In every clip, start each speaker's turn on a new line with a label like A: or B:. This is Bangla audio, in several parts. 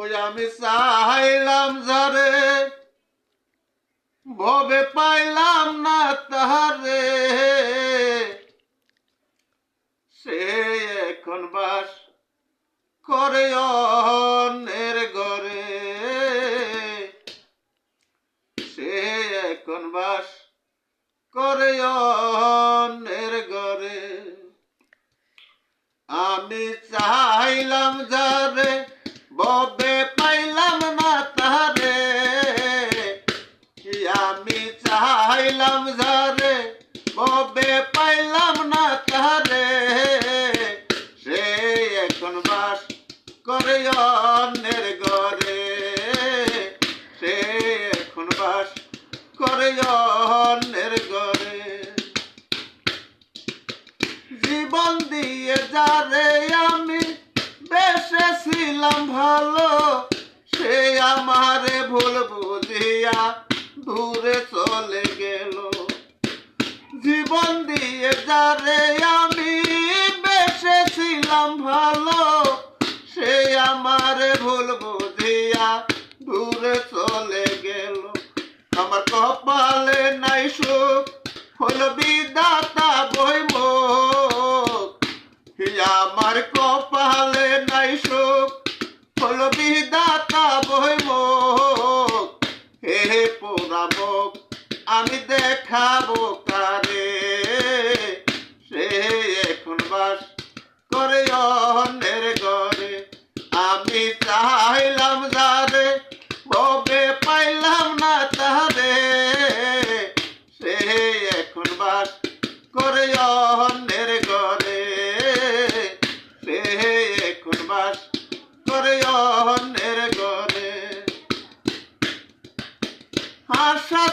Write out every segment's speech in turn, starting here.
A: ওই আমি চাইলাম যারে, ভবে পাইলাম না তাহারে। সে এখন বাস করে অন্যের ঘরে। সে এখন বাস করে অন্যের ঘরে। আমি চাইলাম যারে ববে পাইলাম না কি আমি চাইলাম যারে? ববে পাইলাম না তাহারে, সে এখন বাস করে অন্যের ঘরে। দূরে চলে গেল। জীবন দিয়ে যারে আমি বেসেছিলাম ভালো সে আমার ভুল আমি দেখাবো কারে। সে এখন বাস করে অন্যের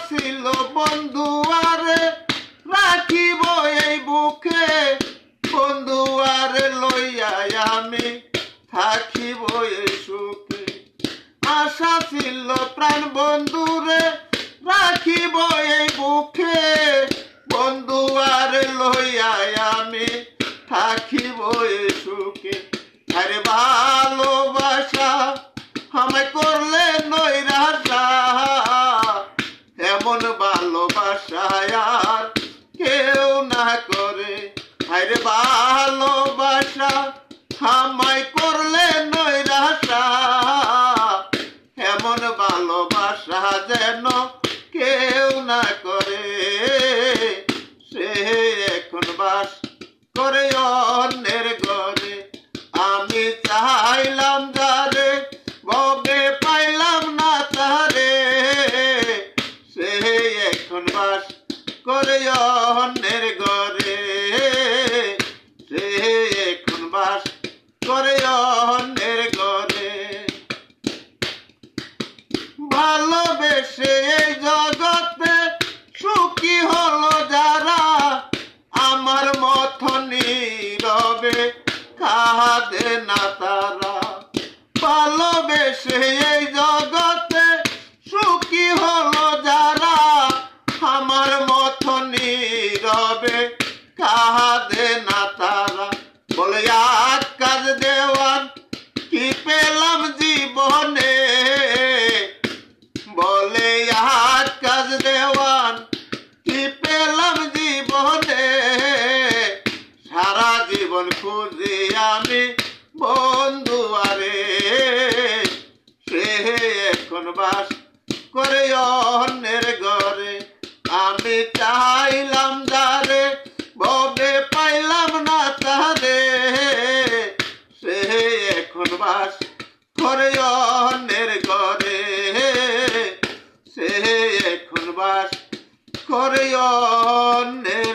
A: ছিল বন্ধু, আরে রাখিব এই বুকে। বন্ধু, আরে লইয়া আমি থাকিব এই সুখে। আশা ছিল প্রাণ বন্ধুরে রাখিব এই বুকে। আরে ভালোবাসা আমায় করলে নৈরাশা। এমন ভালোবাসা যেন কেউ না করে। সে এখন বাস করে অন্যের ঘরে। আমি চাইলাম যারে ববে পাইলাম না তারে। সে এখন বাস করে অন্যের তারা ভালোবেসে এই জগতে সুখী হলো যারা। আমার মত নীরবে কাঁদে না তারা। বলে কাজ দেওয়ান, কি পেলাম জীবনে? বলে, আজ কাজ দেওয়ান, কি পেলাম জীবনে? সারা জীবন খুঁজি আমি বন্ধু আরে, সে এখন বাস করে অন্যের ঘরে। আমি চাইলাম যারে, ববে পাইলাম না তারে। সে এখন বাস করে অন্যের ঘরে। সে এখন বাস করে অন্যের